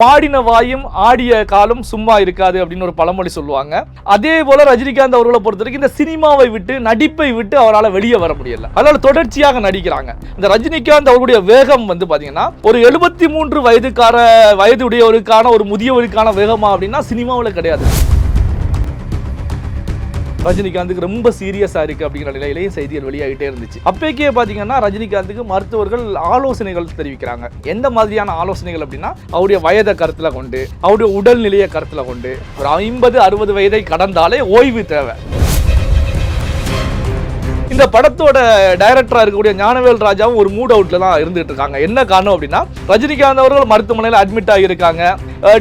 பாடின வாயும் ஆடிய காலும் சும்மா இருக்காது அப்படின்னு ஒரு பழமொழி சொல்லுவாங்க. அதே போல ரஜினிகாந்த் அவர்களை பொறுத்த வரைக்கும் இந்த சினிமாவை விட்டு நடிப்பை விட்டு அவரால் வெளியே வர முடியல. அதனால தொடர்ச்சியாக நடிக்கிறாங்க. இந்த ரஜினிகாந்த் அவருடைய வேகம் வந்து பாத்தீங்கன்னா ஒரு எழுபத்தி மூன்று வயதுக்கார வயதுடையவருக்கான ஒரு முதியவருக்கான வேகமா அப்படின்னா சினிமாவில் கிடையாது. ரஜினிகாந்துக்கு ரொம்ப சீரியஸாக இருக்குது அப்படிங்கிற நிலையிலேயே செய்திகள் வெளியாகிட்டே இருந்துச்சு. அப்பேக்கே பார்த்தீங்கன்னா ரஜினிகாந்துக்கு மருத்துவர்கள் ஆலோசனைகள் தெரிவிக்கிறாங்க. எந்த மாதிரியான ஆலோசனைகள் அப்படின்னா அவருடைய வயதை கருத்தில் கொண்டு அவருடைய உடல்நிலையை கருத்தில் கொண்டு ஒரு ஐம்பது அறுபது வயதை கடந்தாலே ஓய்வு தேவை. இந்த படத்தோட டைரக்டரா இருக்கக்கூடிய ஞானவேல் ராஜாவும் ஒரு மூட் அவுட்ல தான் இருந்துட்டு இருக்காங்க. என்ன காரணம் அப்படின்னா ரஜினிகாந்த் அவர்கள் மருத்துவமனையில் அட்மிட் ஆகியிருக்காங்க.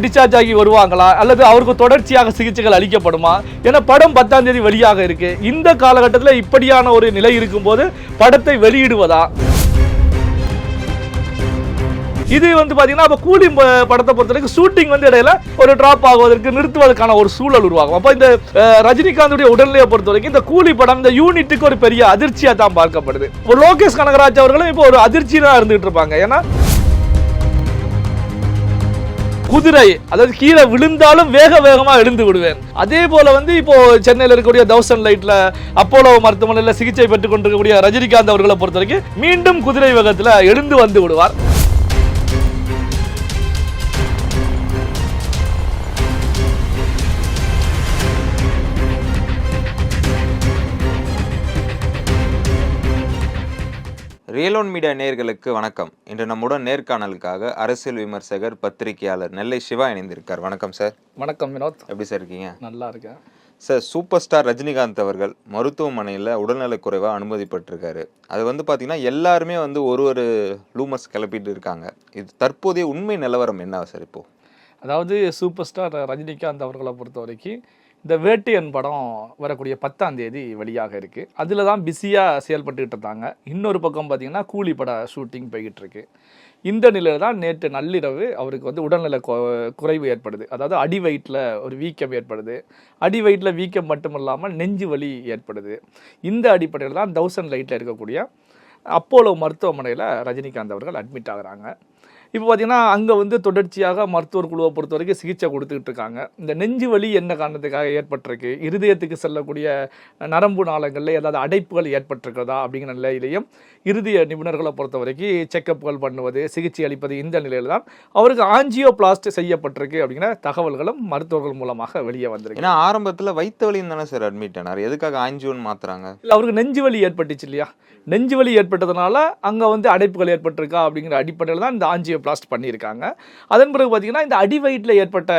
டிஸ்சார்ஜ் ஆகி வருவாங்களா? அல்லது அவருக்கு தொடர்ச்சியாக சிகிச்சைகள் அளிக்கப்படுமா? ஏன்னா படம் பத்தாம் தேதி வெளியாக இருக்கு. இந்த காலகட்டத்தில் இப்படியான ஒரு நிலை இருக்கும்போது படத்தை வெளியிடுவதா? இது வந்து பார்த்தீங்கன்னா இப்போ கூலி படத்தை பொறுத்தவரைக்கும் ஷூட்டிங் வந்து இடையில ஒரு ட்ராப் ஆகுவதற்கு நிறுத்துவதற்கான ஒரு சூழல் உருவாகும். அப்போ இந்த ரஜினிகாந்துடைய உடல்நிலையை பொறுத்த வரைக்கும் இந்த கூலி படம் இந்த யூனிட்டுக்கு ஒரு பெரிய அதிர்ச்சியாக தான் பார்க்கப்படுது. ஒரு லோகேஷ் கனகராஜ் அவர்களும் இப்போ ஒரு அதிர்ச்சி தான் இருந்துகிட்டு இருப்பாங்க. ஏன்னா குதிரை அதாவது கீழே விழுந்தாலும் வேக வேகமா எழுந்து விடுவேன். அதே போல வந்து இப்போ சென்னையில் இருக்கக்கூடிய தௌசண்ட் லைட்ல அப்போலோ மருத்துவமனையில் சிகிச்சை பெற்றுக் கொண்டிருக்கக்கூடிய ரஜினிகாந்த் அவர்களை பொறுத்த வரைக்கும் மீண்டும் குதிரை வேகத்தில் எழுந்து வந்து விடுவார். ரியலோன் மீடியா நேயர்களுக்கு வணக்கம். இன்று நம்முடன் நேர்காணலுக்காக அரசியல் விமர்சகர் பத்திரிகையாளர் நெல்லை சிவா இணைந்திருக்கார். வணக்கம் சார். வணக்கம் வினோத். எப்படி சார் இருக்கீங்க? நல்லா இருக்கேன். சார் சூப்பர் ஸ்டார் ரஜினிகாந்த் அவர்கள் மருத்துவமனையில் உடல்நலக்குறைவாக அனுமதிப்பட்டிருக்காரு. அது வந்து பார்த்தீங்கன்னா எல்லாருமே வந்து ஒரு ஒரு லூமர்ஸ் கிளப்பிட்டு இருக்காங்க. இது தற்போதைய உண்மை நிலவரம் என்ன சார் இப்போ? அதாவது சூப்பர் ஸ்டார் ரஜினிகாந்த் அவர்களை பொறுத்த வரைக்கும் இந்த வேட்டையன் படம் வரக்கூடிய பத்தாம் தேதி வெளியாக இருக்கு. அதில் தான் பிஸியாக செயல்பட்டுக்கிட்டு இருந்தாங்க இன்னொரு பக்கம் பார்த்தீங்கன்னா கூலி பட ஷூட்டிங் போய்கிட்டு இருக்கு. இந்த நிலையில் தான் நேற்று நள்ளிரவு அவருக்கு வந்து உடல்நல கொ- குறைவு ஏற்படுது. அதாவது அடி வயிற்றில் ஒரு வீக்கம் ஏற்படுது. அடி வயிற்றில் வீக்கம் மட்டும் இல்லாமல் நெஞ்சு வலி ஏற்படுது. இந்த அடிப்படையில் தான் தௌசண்ட் லைட்டில் இருக்கக்கூடிய அப்போலோ மருத்துவமனையில் ரஜினிகாந்த் அவர்கள் அட்மிட் ஆகுறாங்க. இப்போ பார்த்தீங்கன்னா அங்கே வந்து தொடர்ச்சியாக மருத்துவர் குழுவை பொறுத்த வரைக்கும் சிகிச்சை கொடுத்துக்கிட்டு இருக்காங்க. இந்த நெஞ்சு வலி என்ன காரணத்துக்காக ஏற்பட்டிருக்கு? இருதயத்துக்கு செல்லக்கூடிய நரம்பு நாளங்களில் ஏதாவது அடைப்புகள் ஏற்பட்டிருக்கிறதா அப்படிங்கிற நிலையிலையும் இருதய நிபுணர்களை பொறுத்த வரைக்கும் செக்கப்புகள் பண்ணுவது சிகிச்சை அளிப்பது இந்த நிலையில் தான் அவருக்கு ஆஞ்சியோபிளாஸ்ட் செய்யப்பட்டிருக்கு அப்படிங்கிற தகவல்களும் மருத்துவர்கள் மூலமாக வெளியே வந்திருக்கு. ஏன்னா ஆரம்பத்தில் வைத்த வலின்னு தானே சார் அட்மிட் ஆனார். எதுக்காக ஆஞ்சியோன்னு மாத்துறாங்க? இல்லை அவருக்கு நெஞ்சு வலி ஏற்பட்டுச்சு இல்லையா? நெஞ்சு வலி ஏற்பட்டதுனால அங்கே வந்து அடைப்புகள் ஏற்பட்டிருக்கா அப்படிங்கிற அடிப்படையில் தான் இந்த ஆஞ்சியோபிளாஸ்ட் பண்ணியிருக்காங்க. அதன் பிறகு பார்த்திங்கன்னா இந்த அடிவயிற்றில் ஏற்பட்ட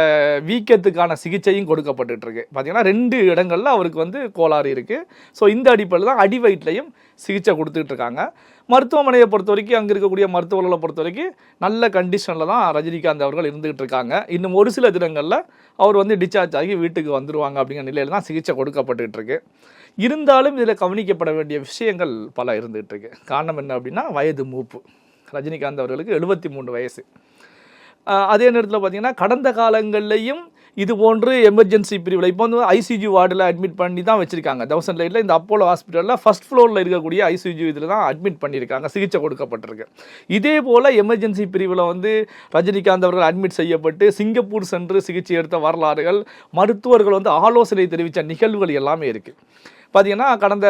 வீக்கத்துக்கான சிகிச்சையும் கொடுக்கப்பட்டுட்டு இருக்கு பார்த்திங்கன்னா ரெண்டு இடங்களில் அவருக்கு வந்து கோளாறு இருக்குது ஸோ இந்த அடிப்படையில் தான் அடிவயிற்றிலையும் சிகிச்சை கொடுத்துட்டு இருக்காங்க மருத்துவமனையை பொறுத்த வரைக்கும் அங்கே இருக்கக்கூடிய மருத்துவர்களை பொறுத்த வரைக்கும் நல்ல கண்டிஷனில் தான் ரஜினிகாந்த் அவர்கள் இருந்துகிட்டு இருக்காங்க இன்னும் ஒரு சில தினங்களில் அவர் வந்து டிஸ்சார்ஜ் ஆகி வீட்டுக்கு வந்துருவாங்க அப்படிங்கிற நிலையில் தான் சிகிச்சை கொடுக்கப்பட்டுக்கிட்டு இருக்கு இருந்தாலும் இதில் கவனிக்கப்பட வேண்டிய விஷயங்கள் பல இருந்துகிட்டு இருக்கு காரணம் என்ன அப்படின்னா வயது மூப்பு. ரஜினிகாந்த் அவர்களுக்கு எழுபத்தி மூணு வயசு அதே நேரத்தில் பார்த்தீங்கன்னா கடந்த காலங்கள்லையும் இது போன்று எமர்ஜென்சி பிரிவில் இப்போ வந்து ஐசிஜி வார்டில் அட்மிட் பண்ணி தான் வச்சுருக்காங்க. தௌசண்ட் லைட்டில் இந்த அப்போலோ ஹாஸ்பிட்டலில் ஃபர்ஸ்ட் ஃப்ளோரில் இருக்கக்கூடிய ஐசிஜி இதில் தான் அட்மிட் பண்ணியிருக்காங்க. சிகிச்சை கொடுக்கப்பட்டிருக்கு. இதே போல் எமர்ஜென்சி பிரிவில் வந்து ரஜினிகாந்த் அவர்கள் அட்மிட் செய்யப்பட்டு சிங்கப்பூர் சென்று சிகிச்சை எடுத்த வரலாறுகள் மருத்துவர்கள் வந்து ஆலோசனை தெரிவித்த நிகழ்வுகள் எல்லாமே இருக்குது பார்த்தீங்கன்னா கடந்த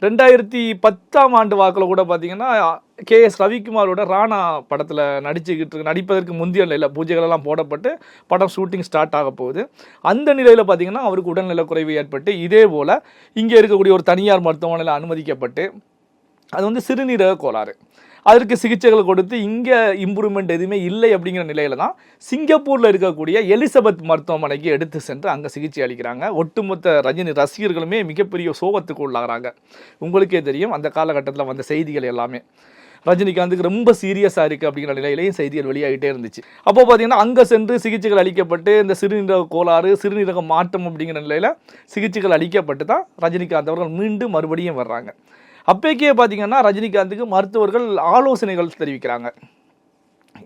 ரெண்டாயிரத்தி பத்தாம் ஆண்டு வாக்கில் கூட பார்த்தீங்கன்னா கே எஸ் ரவிக்குமாரோட ராணா படத்தில் நடிச்சுக்கிட்டு இருக்கு- நடிப்பதற்கு முந்தைய நிலையில் பூஜைகள் எல்லாம் போடப்பட்டு படம் ஷூட்டிங் ஸ்டார்ட் ஆக போகுது. அந்த நிலையில் பார்த்தீங்கன்னா அவருக்கு உடல்நலக் குறைவு ஏற்பட்டு இதே போல் இங்கே இருக்கக்கூடிய ஒரு தனியார் மருத்துவமனையில் அனுமதிக்கப்பட்டு அது வந்து சிறுநீரக கோளாறு. அதற்கு சிகிச்சைகள் கொடுத்து இங்கே இம்ப்ரூவ்மெண்ட் எதுவுமே இல்லை அப்படிங்கிற நிலையில தான் சிங்கப்பூரில் இருக்கக்கூடிய எலிசபெத் மருத்துவமனைக்கு எடுத்து சென்று அங்கே சிகிச்சை அளிக்கிறாங்க. ஒட்டுமொத்த ரஜினி ரசிகர்களுமே மிகப்பெரிய சோகத்துக்கு உள்ளாகிறாங்க. உங்களுக்கே தெரியும் அந்த காலகட்டத்தில் வந்த செய்திகள் எல்லாமே. ரஜினிகாந்துக்கு ரொம்ப சீரியஸாக இருக்குது அப்படிங்கிற நிலையிலையும் செய்திகள் வெளியாகிட்டே இருந்துச்சு. அப்போ பார்த்தீங்கன்னா அங்கே சென்று சிகிச்சைகள் அளிக்கப்பட்டு இந்த சிறுநீரக கோளாறு சிறுநீரக மாற்றம் அப்படிங்கிற நிலையில் சிகிச்சைகள் அளிக்கப்பட்டு தான் ரஜினிகாந்த் அவர்கள் மீண்டும் மறுபடியும் வர்றாங்க. அப்போக்கே பார்த்தீங்கன்னா ரஜினிகாந்துக்கு மருத்துவர்கள் ஆலோசனைகள் தெரிவிக்கிறாங்க.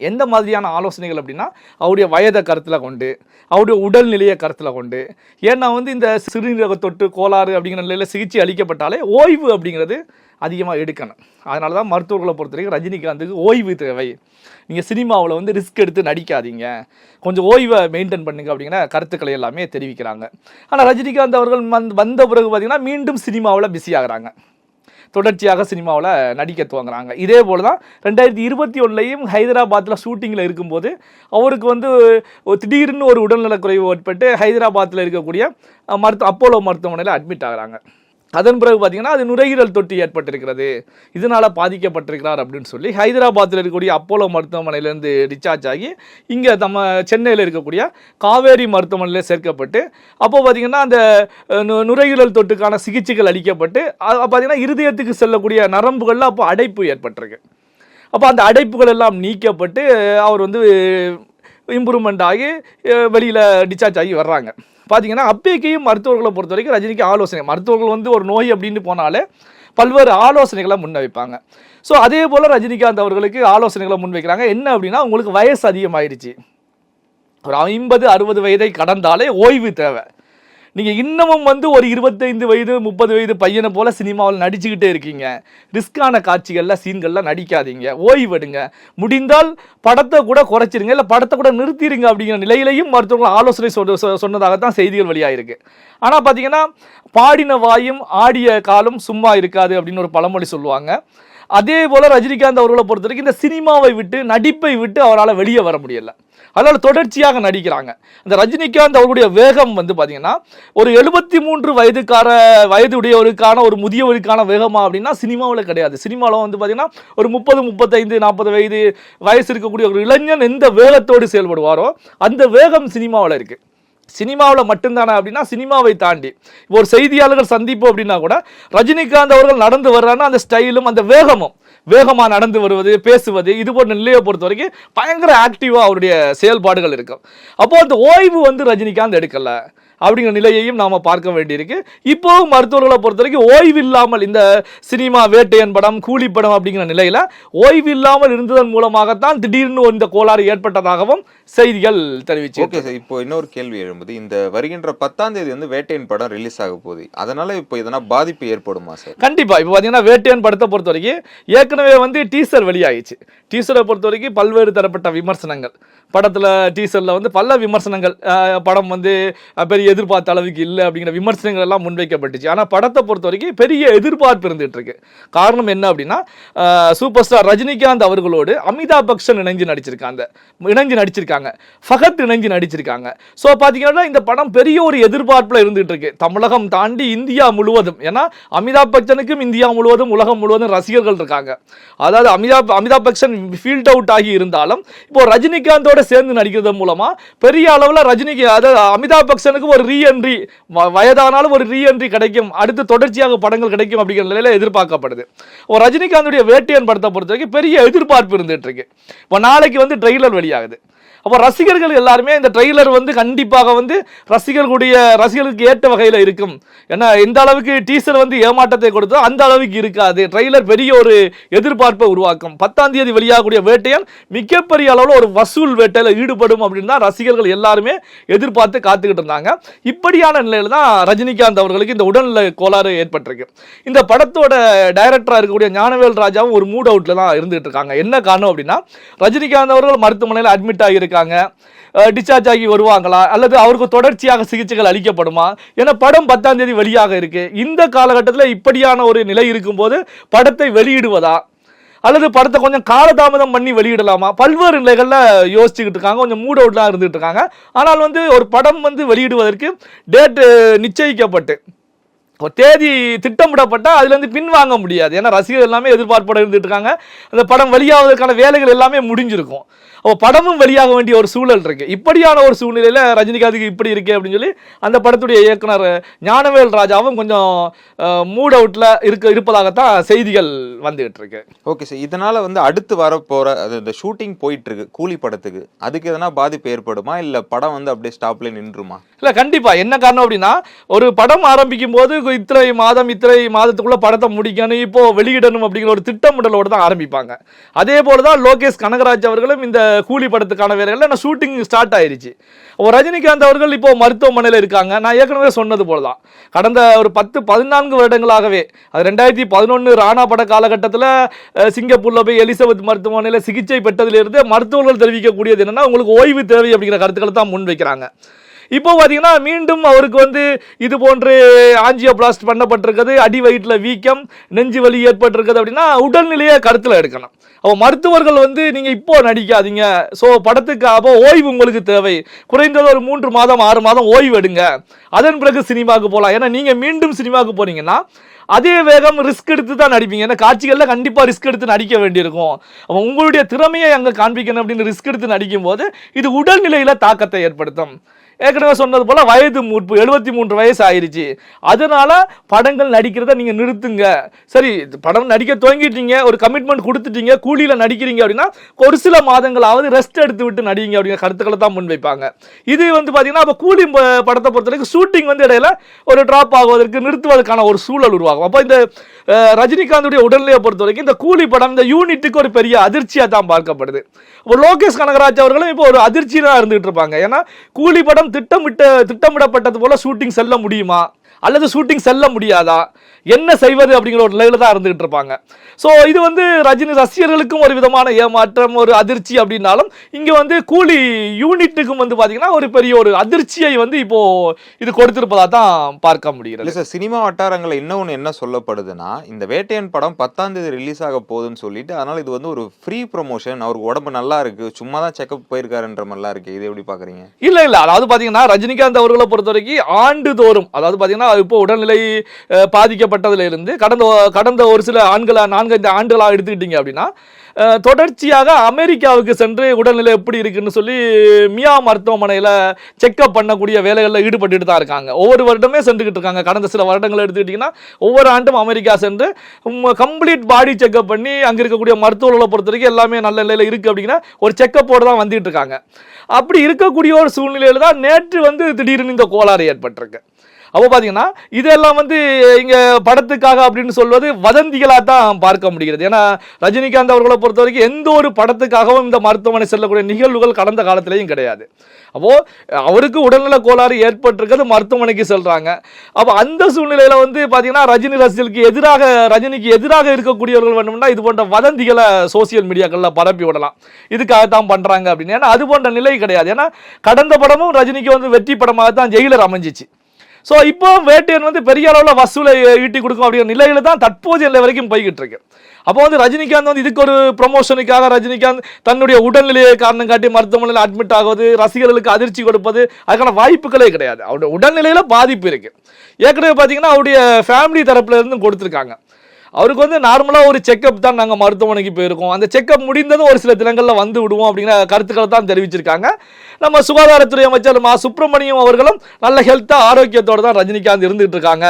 எந்த மாதிரியான ஆலோசனைகள் அப்படின்னா அவருடைய வயதை கருத்தில் கொண்டு அவருடைய உடல்நிலையை கருத்தில் கொண்டு ஏன்னா வந்து இந்த சிறுநீரக தொட்டு கோளாறு அப்படிங்கிற நிலையில் சிகிச்சை அளிக்கப்பட்டாலே ஓய்வு அப்படிங்கிறது அதிகமாக எடுக்கணும். அதனால தான் மருத்துவர்களை பொறுத்த வரைக்கும் ரஜினிகாந்துக்கு ஓய்வு தேவை. நீங்கள் சினிமாவில் வந்து ரிஸ்க் எடுத்து நடிக்காதீங்க. கொஞ்சம் ஓய்வை மெயின்டைன் பண்ணுங்க அப்படிங்கிற கருத்துக்களை எல்லாமே தெரிவிக்கிறாங்க. ஆனால் ரஜினிகாந்த் அவர்கள் வந்த வந்த பிறகு பார்த்தீங்கன்னா மீண்டும் சினிமாவில் பிஸி ஆகிறாங்க. தொடர்ச்சியாக சினிமாவில் நடிக்க துவங்குறாங்க. இதே போல் தான் ரெண்டாயிரத்தி இருபத்தி ஒன்றுலையும் ஹைதராபாத்தில் ஷூட்டிங்கில் இருக்கும்போது அவருக்கு வந்து ஒரு திடீர்னு ஒரு உடல்நலக்குறைவு ஏற்பட்டு ஹைதராபாத்தில் இருக்கக்கூடிய மருத்துவ அப்போலோ மருத்துவமனையில் அட்மிட் ஆகுறாங்க. அதன் பிறகு பார்த்தீங்கன்னா அது நுரையீரல் தொட்டி ஏற்பட்டிருக்கிறது. இதனால் பாதிக்கப்பட்டிருக்கிறார் அப்படின்னு சொல்லி ஹைதராபாத்தில் இருக்கக்கூடிய அப்போலோ மருத்துவமனையிலேருந்து டிஸ்சார்ஜ் ஆகி இங்கே நம்ம சென்னையில் இருக்கக்கூடிய காவேரி மருத்துவமனையில் சேர்க்கப்பட்டு அப்போ பார்த்திங்கன்னா அந்த நு- நுரையீரல் தொட்டுக்கான சிகிச்சைகள் அளிக்கப்பட்டு பார்த்திங்கன்னா பார்த்தீங்கன்னா இருதயத்துக்கு செல்லக்கூடிய நரம்புகளில் அப்போ அடைப்பு ஏற்பட்டிருக்கு. அப்போ அந்த அடைப்புகள் எல்லாம் நீக்கப்பட்டு அவர் வந்து இம்ப்ரூவ்மெண்ட் ஆகி வெளியில் டிஸ்சார்ஜ் ஆகி வர்றாங்க. பார்த்தீங்கன்னா அப்பேக்கையும் மருத்துவர்களை பொறுத்த வரைக்கும் ரஜினிக்கு ஆலோசனை. மருத்துவர்கள் வந்து ஒரு நோய் அப்படின்னு போனாலே பல்வேறு ஆலோசனைகளை முன்வைப்பாங்க. ஸோ அதே போல் ரஜினிகாந்த் அவர்களுக்கு ஆலோசனைகளை முன்வைக்கிறாங்க. என்ன அப்படின்னா உங்களுக்கு வயசு அதிகமாயிருச்சு. ஒரு ஐம்பது அறுபது வயதை கடந்தாலே ஓய்வு தேவை. நீங்கள் இன்னமும் வந்து ஒரு இருபத்தைந்து வயது முப்பது வயது பையனை போல் சினிமாவில் நடிச்சுக்கிட்டே இருக்கீங்க. ரிஸ்கான காட்சிகளில் சீன்கள்லாம் நடிக்காதீங்க. ஓய்வெடுங்க. முடிந்தால் படத்தை கூட குறைச்சிருங்க. இல்லை படத்தை கூட நிறுத்திடுங்க அப்படிங்கிற நிலையிலையும் மருத்துவர்கள் ஆலோசனை சொன்னதாகத்தான் செய்திகள் வெளியாயிருக்கு. ஆனால் பார்த்தீங்கன்னா பாடின வாயும் ஆடிய காலும் சும்மா இருக்காது அப்படின்னு ஒரு பழமொழி சொல்லுவாங்க. அதே போல் ரஜினிகாந்த் அவர்களை பொறுத்த வரைக்கும் இந்த சினிமாவை விட்டு நடிப்பை விட்டு அவரால் வெளியே வர முடியல. அதனால் தொடர்ச்சியாக நடிக்கிறாங்க. இந்த ரஜினிகாந்த் அவருடைய வேகம் வந்து பார்த்தீங்கன்னா ஒரு எழுபத்தி மூன்று வயதுக்கார வயதுடையவருக்கான ஒரு முதியவருக்கான வேகமா அப்படின்னா சினிமாவில் கிடையாது. சினிமாவில் வந்து பார்த்தீங்கன்னா ஒரு முப்பது முப்பத்தைந்து நாற்பது வயது வயசு இருக்கக்கூடிய ஒரு இளைஞன் எந்த வேகத்தோடு செயல்படுவாரோ அந்த வேகம் சினிமாவில் இருக்குது சினிமாவில் மட்டும்தானே அப்படின்னா சினிமாவை தாண்டி. ஒரு செய்தியாளர்கள் சந்திப்பு அப்படின்னா கூட ரஜினிகாந்த் அவர்கள் நடந்து வர்றாங்கன்னா அந்த ஸ்டைலும் அந்த வேகமும் வேகமாக நடந்து வருவது பேசுவது இது போன்ற நிலையை பொறுத்த வரைக்கும் பயங்கர ஆக்டிவாக அவருடைய செயல்பாடுகள் இருக்கும். அப்போது அந்த ஓய்வு வந்து ரஜினிகாந்த் எடுக்கல. அப்படிங்கிற நிலையையும் நாம் பார்க்க வேண்டியிருக்கு. இப்போவும் மருத்துவர்களை பொறுத்த வரைக்கும் ஓய்வு இல்லாமல் இந்த சினிமா வேட்டையன் படம் கூலி படம் அப்படிங்கிற நிலையில் ஓய்வு இல்லாமல் இருந்ததன் மூலமாகத்தான் திடீர்னு இந்த கோளாறு ஏற்பட்டதாகவும் செய்திகள் தெரிவிச்சு ஓகே சார் இப்போ இன்னொரு கேள்வி எழும்புது. இந்த வருகின்ற பத்தாம் தேதி வந்து வேட்டையின் படம் ரிலீஸ் ஆக போகுது. அதனால இப்போ எதனா பாதிப்பு ஏற்படுமா சார்? கண்டிப்பா. இப்போ பார்த்தீங்கன்னா வேட்டையன் படத்தை பொறுத்த வரைக்கும் ஏற்கனவே வந்து டீசர் வெளியாகிச்சு டீசரை பொறுத்த வரைக்கும் பல்வேறு தரப்பட்ட விமர்சனங்கள். படத்தில் டீசரில் வந்து பல விமர்சனங்கள் படம் வந்து பெரிய எதிர்பார்த்த அளவுக்கு இல்லை அப்படிங்கிற விமர்சனங்கள் எல்லாம் முன்வைக்கப்பட்டுச்சு. ஆனால் படத்தை பொறுத்த வரைக்கும் பெரிய எதிர்பார்ப்பு இருந்துகிட்டு இருக்கு. காரணம் என்ன அப்படின்னா சூப்பர் ஸ்டார் ரஜினிகாந்த் அவர்களோடு அமிதாப் பச்சன் இணைஞ்சு நடிச்சிருக்காங்க. இணைஞ்சு நடிச்சிருக்காங்க. ஃபகத் இணைஞ்சு நடிச்சிருக்காங்க. ஸோ பார்த்தீங்கன்னா இந்த படம் பெரிய ஒரு எதிர்பார்ப்பில் இருந்துகிட்டு இருக்கு. தமிழகம் தாண்டி இந்தியா முழுவதும். ஏன்னா அமிதாப் பச்சனுக்கும் இந்தியா முழுவதும் உலகம் முழுவதும் ரசிகர்கள் இருக்காங்க. அதாவது அமிதாப் அமிதாப் பச்சன் ஃபீல்ட் அவுட் ஆகி இருந்தாலும் இப்போ ரஜினிகாந்தோட சேர்ந்து நடிக்கிறது மூலமா பெரிய அளவில் ரஜினிக்கு அதாவது அமிதாப் பச்சனுக்கு ஒரு ரீஎன்ட்ரி வயதானாலும் ஒரு ரீஎன்ட்ரி கிடைக்கும். அடுத்து தொடர்ச்சியாக படங்கள் கிடைக்கும் அப்படிங்கிற நிலையில எதிர்பார்க்கப்படுது. ஒரு ரஜினிகாந்துடைய வேட்டையன் படத்தை பொறுத்த வரைக்கும் பெரிய எதிர்பார்ப்பு இருந்துட்டு இருக்கு. இப்போ நாளைக்கு வந்து ட்ரெய்லர் வெளியாகுது. அப்போ ரசிகர்கள் எல்லாருமே இந்த ட்ரெய்லர் வந்து கண்டிப்பாக வந்து ரசிகர்களுடைய ரசிகர்களுக்கு ஏற்ற வகையில் இருக்கும். ஏன்னா எந்த அளவுக்கு டீசர் வந்து ஏமாற்றத்தை கொடுத்தோ அந்த அளவுக்கு இருக்காது. ட்ரெய்லர் பெரிய ஒரு எதிர்பார்ப்பை உருவாக்கும். பத்தாம் தேதி வெளியாகக்கூடிய வேட்டையன் மிகப்பெரிய அளவில் ஒரு வசூல் வேட்டையில் ஈடுபடும் அப்படின்னு தான் ரசிகர்கள் எல்லாருமே எதிர்பார்த்து காத்துக்கிட்டு இருந்தாங்க. இப்படியான நிலையில் தான் ரஜினிகாந்த் அவர்களுக்கு இந்த உடல்நல கோளாறு ஏற்பட்டிருக்கு. இந்த படத்தோட டைரக்டராக இருக்கக்கூடிய ஞானவேல் ராஜாவும் ஒரு மூட் அவுட்டில் தான் இருந்துகிட்டு இருக்காங்க. என்ன காரணம் அப்படின்னா ரஜினிகாந்த் அவர்கள் மருத்துவமனையில் அட்மிட் ஆகியிருக்காங்க. டிஸ்சார்ஜ் ஆகி வருவாங்களா? அல்லது அவருக்கு தொடர்ச்சியாக சிகிச்சைகள் அளிக்கப்படுமா? ஏன்னா படம் பத்தாம் தேதி வெளியாக இருக்கு. இந்த காலகட்டத்தில் இப்படியான ஒரு நிலை இருக்கும்போது படத்தை வெளியிடுவதா? அல்லது படத்தை கொஞ்சம் காலதாமதம் பண்ணி வெளியிடலாமா? பல்வேறு நிலைகளில் யோசிச்சுக்கிட்டு இருக்காங்க. கொஞ்சம் மூட் அவுட்லாம் இருந்துட்டு இருக்காங்க. ஆனால் வந்து ஒரு படம் வந்து வெளியிடுவதற்கு டேட்டு நிச்சயிக்கப்பட்டு. ஒரு தேதி திட்டமிடப்பட்டா அதுலேருந்து பின்வாங்க முடியாது. ஏன்னா ரசிகர் எல்லாமே எதிர்பார்ப்போடு இருந்துட்டு இருக்காங்க. அந்த படம் வெளியாவதற்கான வேலைகள் எல்லாமே முடிஞ்சிருக்கும். அப்போ படமும் வெளியாக வேண்டிய ஒரு சூழல் இருக்கு. இப்படியான ஒரு சூழ்நிலையில ரஜினிகாந்துக்கு இப்படி இருக்கே அப்படின்னு சொல்லி அந்த படத்துடைய இயக்குனர் ஞானவேல் ராஜாவும் கொஞ்சம் மூட் அவுட்ல இருக்க இருப்பதாகத்தான் செய்திகள் வந்துகிட்டு இருக்கு. ஓகே சார் இதனால வந்து அடுத்து வரப்போற அது இந்த ஷூட்டிங் போயிட்டு இருக்கு கூலி படத்துக்கு. அதுக்கு எதனா பாதிப்பு ஏற்படுமா? இல்ல படம் வந்து அப்படியே ஸ்டாப்ல நின்றுமா? இல்ல கண்டிப்பா. என்ன காரணம் அப்படின்னா ஒரு படம் ஆரம்பிக்கும் போது இத்தனை மாதம் இத்தனை மாதத்துக்குள்ள படத்தை முடிக்கணும் இப்போ வெளியிடணும் அப்படிங்கிற ஒரு திட்டமிடலோடு தான் ஆரம்பிப்பாங்க. அதே போல தான் லோகேஷ் கனகராஜ் அவர்களும் இந்த கூலி படத்துக்கான வேலைகள் ஷூட்டிங் ஸ்டார்ட் ஆயிருச்சு. ரஜினிகாந்த் அவர்கள் இப்போ மருத்துவமனையில் இருக்காங்க. நான் ஏற்கனவே சொன்னது போல தான் கடந்த ஒரு பத்து பதினான்கு வருடங்களாகவே அது ரெண்டாயிரத்தி பதினொன்று ராணா பட காலகட்டத்தில் சிங்கப்பூரில் போய் எலிசபெத் மருத்துவமனையில் சிகிச்சை பெற்றதிலிருந்து மருத்துவர்கள் தெரிவிக்கக்கூடியது என்னென்னா உங்களுக்கு ஓய்வு தேவை அப்படிங்கிற கருத்துக்களை தான் முன்வைக்கிறாங்க. இப்போ பார்த்தீங்கன்னா மீண்டும் அவருக்கு வந்து இது போன்று ஆஞ்சியோபிளாஸ்ட் பண்ணப்பட்டிருக்கிறது அடி வயிற்றில் வீக்கம் நெஞ்சு வலி ஏற்பட்டிருக்குது அப்படின்னா உடல்நிலையை கருத்தில் எடுக்கணும் அப்போ மருத்துவர்கள் வந்து நீங்கள் இப்போ நடிக்காதீங்க. ஸோ படத்துக்கு ஓய்வு உங்களுக்கு தேவை. குறைந்தது ஒரு மூன்று மாதம் ஆறு மாதம் ஓய்வு எடுங்க. அதன் பிறகு சினிமாவுக்கு போகலாம். ஏன்னா நீங்கள் மீண்டும் சினிமாவுக்கு போனீங்கன்னா அதே வேகம் ரிஸ்க் எடுத்து தான் நடிப்பீங்க. ஏன்னா காட்சிகளில் கண்டிப்பாக ரிஸ்க் எடுத்து நடிக்க வேண்டியிருக்கும். அப்போ உங்களுடைய திறமையை அங்கே காண்பிக்கணும் அப்படின்னு ரிஸ்க் எடுத்து நடிக்கும் போது இது உடல்நிலையில் தாக்கத்தை ஏற்படுத்தும். ஏற்கனவே சொன்னது போல் வயது மூப்பு எழுபத்தி மூன்று வயசு ஆயிடுச்சு அதனால் படங்கள் நடிக்கிறத நீங்கள் நிறுத்துங்க. சரி படம் நடிக்க துவங்கிட்டீங்க ஒரு கமிட்மெண்ட் கொடுத்துட்டீங்க கூலியில நடிக்கிறீங்க அப்படின்னா ஒரு சில மாதங்களாவது ரெஸ்ட் எடுத்து விட்டு நடிங்க அப்படிங்கிற கருத்துக்களை தான் முன்வைப்பாங்க. இது வந்து பார்த்தீங்கன்னா அப்போ கூலி ப- படத்தை பொறுத்தவரைக்கும் ஷூட்டிங் வந்து இடையில ஒரு ட்ராப் ஆகுவதற்கு நிறுத்துவதற்கான ஒரு சூழல் உருவாகும். அப்போ இந்த ரஜினிகாந்துடைய உடல்நிலையை பொறுத்த வரைக்கும் இந்த கூலி படம் இந்த யூனிட்டுக்கு ஒரு பெரிய அதிர்ச்சியாக தான் பார்க்கப்படுது. இப்போ லோகேஷ் கனகராஜ் அவர்களும் இப்போ ஒரு அதிர்ச்சியாக இருந்துகிட்டு இருப்பாங்க. ஏன்னா கூலி படம் திட்டமிட்ட திட்டமிடப்பட்டது போல ஷூட்டிங் செல்ல முடியுமா? அல்லது ஷூட்டிங் செல்ல முடியாதா? என்ன செய்வது அப்படிங்கிற ஒரு நிலையில தான் இருந்துகிட்டு இருப்பாங்க. ஸோ இது வந்து ரஜினி ரசிகர்களுக்கும் ஒரு விதமான ஏமாற்றம் ஒரு அதிர்ச்சி அப்படின்னாலும் இங்க வந்து கூலி யூனிட்டுக்கும் வந்து பாத்தீங்கன்னா ஒரு பெரிய ஒரு அதிர்ச்சியை வந்து இப்போ இது கொடுத்திருப்பதா தான் பார்க்க முடிகிறது. சார் சினிமா வட்டாரங்கள்ல இன்னொன்னு என்ன சொல்லப்படுதுன்னா இந்த வேட்டையன் படம் பத்தாம் தேதி ரிலீஸ் ஆக போகுதுன்னு சொல்லிட்டு அதனால இது வந்து ஒரு ஃப்ரீ ப்ரொமோஷன் அவருக்கு உடம்பு நல்லா இருக்கு சும்மா தான் செக்அப் போயிருக்காருன்ற மாதிரிலாம் இருக்கு இது எப்படி பாக்குறீங்க? இல்ல இல்ல. அதாவது பாத்தீங்கன்னா ரஜினிகாந்த் அவர்களை பொறுத்த வரைக்கும் ஆண்டுதோறும் அதாவது பாத்தீங்கன்னா இப்போ உடல்நிலை அஹ், கடந்த கடந்த ஒரு சில ஆண்களா நான்கைந்து ஆண்டுகளாக எடுத்துக்கிட்டீங்க அப்படின்னா தொடர்ச்சியாக அமெரிக்காவுக்கு சென்று உடல்நிலை எப்படி இருக்குன்னு சொல்லி மியா மருத்துவமனையில் செக்அப் பண்ணக்கூடிய வேலைகளில் ஈடுபட்டுட்டு தான் இருக்காங்க. ஒவ்வொரு வருடமே சென்றுக்கிட்டு இருக்காங்க. கடந்த சில வருடங்கள் எடுத்துக்கிட்டிங்கன்னா ஒவ்வொரு ஆண்டும் அமெரிக்கா சென்று கம்ப்ளீட் பாடி செக்அப் பண்ணி அங்கே இருக்கக்கூடிய மருத்துவர்களை பொறுத்த வரைக்கும் எல்லாமே நல்ல நிலையில் இருக்குது அப்படின்னா ஒரு செக்கப்போடு தான் வந்துட்டு இருக்காங்க. அப்படி இருக்கக்கூடிய ஒரு சூழ்நிலையில் தான் நேற்று வந்து திடீர்னு இந்த கோளாறு ஏற்பட்டிருக்கு. அப்போ பார்த்தீங்கன்னா இதெல்லாம் வந்து இங்கே படத்துக்காக அப்படின்னு சொல்வது வதந்திகளாக தான் பார்க்க முடிகிறது. ஏன்னா ரஜினிகாந்த் அவர்களை பொறுத்த வரைக்கும் எந்த ஒரு படத்துக்காகவும் இந்த மருத்துவமனை செல்லக்கூடிய நிகழ்வுகள் கடந்த காலத்திலையும் கிடையாது. அப்போது அவருக்கு உடல்நல கோளாறு ஏற்பட்டிருக்கிறது மருத்துவமனைக்கு செல்கிறாங்க அப்போ அந்த சூழ்நிலையில் வந்து பார்த்தீங்கன்னா ரஜினி ரசிகர்களுக்கு எதிராக ரஜினிக்கு எதிராக இருக்கக்கூடியவர்கள் வேணும்னா இது போன்ற வதந்திகளை சோசியல் மீடியாக்களில் பரப்பி விடலாம். இதுக்காகத்தான் பண்ணுறாங்க அப்படின்னு. ஏன்னா அது போன்ற நிலை கிடையாது. ஏன்னா கடந்த படமும் ரஜினிக்கு வந்து வெற்றி படமாக தான் ஜெயிலர் அமைஞ்சிச்சு. ஸோ இப்போ வேட்டையன் வந்து பெரிய அளவில் வசூலை ஈட்டி கொடுக்கும் அப்படிங்கிற நிலையில தான் தற்போதைய நிலை வரைக்கும் போய்கிட்டு இருக்கு. அப்போ வந்து ரஜினிகாந்த் வந்து இதுக்கு ஒரு ப்ரொமோஷனுக்காக ரஜினிகாந்த் தன்னுடைய உடல்நிலையை காரணம் காட்டி மருத்துவமனையில் அட்மிட் ஆகுவது ரசிகர்களுக்கு அதிர்ச்சி கொடுப்பது அதுக்கான வாய்ப்புகளே கிடையாது. அவருடைய உடல்நிலையில் பாதிப்பு இருக்கு. ஏற்கனவே பார்த்தீங்கன்னா அவருடைய ஃபேமிலி தரப்புல இருந்து கொடுத்துருக்காங்க. அவருக்கு வந்து நார்மலாக ஒரு செக்கப் தான் நாங்கள் மருத்துவமனைக்கு போயிருக்கோம். அந்த செக்கப் முடிந்ததும் ஒரு சில தினங்களில் வந்து விடுவோம் அப்படிங்கிற கருத்துக்களை தான் தெரிவிச்சிருக்காங்க. நம்ம சுகாதாரத்துறை அமைச்சர் மா சுப்பிரமணியம் அவர்களும் நல்ல ஹெல்த்தாக ஆரோக்கியத்தோடு தான் ரஜினிகாந்த் இருந்துகிட்டு இருக்காங்க.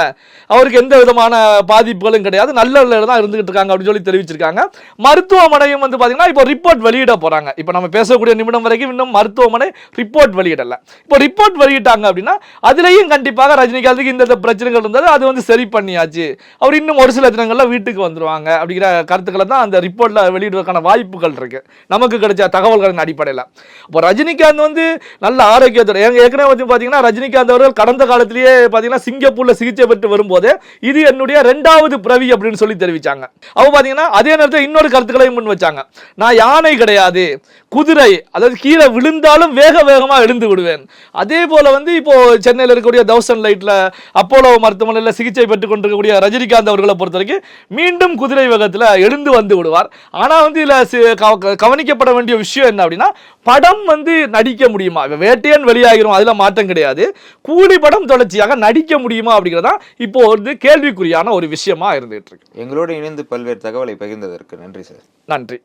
அவருக்கு எந்த விதமான பாதிப்புகளும் கிடையாது. நல்ல தான் இருந்துகிட்டு இருக்காங்க அப்படின்னு சொல்லி தெரிவிச்சிருக்காங்க. மருத்துவமனையும் வந்து பார்த்தீங்கன்னா இப்போ ரிப்போர்ட் வெளியிட போகிறாங்க இப்போ நம்ம பேசக்கூடிய நிமிடம் வரைக்கும் இன்னும் மருத்துவமனை ரிப்போர்ட் வெளியிடல. இப்போ ரிப்போர்ட் வெளியிட்டாங்க அப்படின்னா அதுலேயும் கண்டிப்பாக ரஜினிகாந்துக்கு இந்த பிரச்சனைகள் இருந்தது. அது வந்து சரி பண்ணியாச்சு. அவர் இன்னும் ஒரு சில தினங்களில் வீட்டுக்கு வந்துருவாங்க அப்படிங்கிற கருத்துக்களை தான் அந்த ரிப்போர்ட்டில் வெளியிடுவதற்கான வாய்ப்புகள் இருக்குது நமக்கு கிடைச்ச தகவல்களின் அடிப்படையில். இப்போ ரஜினிகாந்த் வந்து நல்ல ஆரோக்கியத்தோட. எங்கள் ஏற்கனவே வந்து பார்த்தீங்கன்னா ரஜினிகாந்த் அவர்கள் கடந்த காலத்திலேயே பார்த்தீங்கன்னா சிங்கப்பூர்ல சிகிச்சை பெற்று வரும்போது இது என்னுடைய ரெண்டாவது பிறவி அப்படின்னு சொல்லி தெரிவிச்சாங்க. அவங்க பார்த்தீங்கன்னா அதே நேரத்தில் இன்னொரு கருத்துக்களையும் முன் வச்சாங்க. நான் யானை கிடையாது குதிரை அதாவது கீழே விழுந்தாலும் வேக வேகமாக எழுந்து விடுவேன். அதே போல வந்து இப்போ சென்னையில் இருக்கக்கூடிய தௌசண்ட் லைட்ல அப்போலோ மருத்துவமனையில் சிகிச்சை பெற்றுக் கொண்டிருக்கக்கூடிய ரஜினிகாந்த் அவர்களை பொறுத்த வரைக்கும் மீண்டும் குதிரை வேகத்தில் எழுந்து வந்து விடுவார். ஆனால் வந்து இதில் கவனிக்கப்பட வேண்டிய விஷயம் என்ன அப்படின்னா படம் வந்து நடிக்க முடியுமா? இப்ப வேட்டையன் வெளியாகிரும் அதில் மாற்றம் கிடையாது. கூலி படம் தொடர்ச்சியாக நடிக்க முடியுமா அப்படிங்கிறதா இப்போ வந்து கேள்விக்குறியான ஒரு விஷயமா இருந்துகிட்டு இருக்கு. எங்களோடு இணைந்து பல்வேறு தகவலை பகிர்ந்ததற்கு நன்றி சார். நன்றி.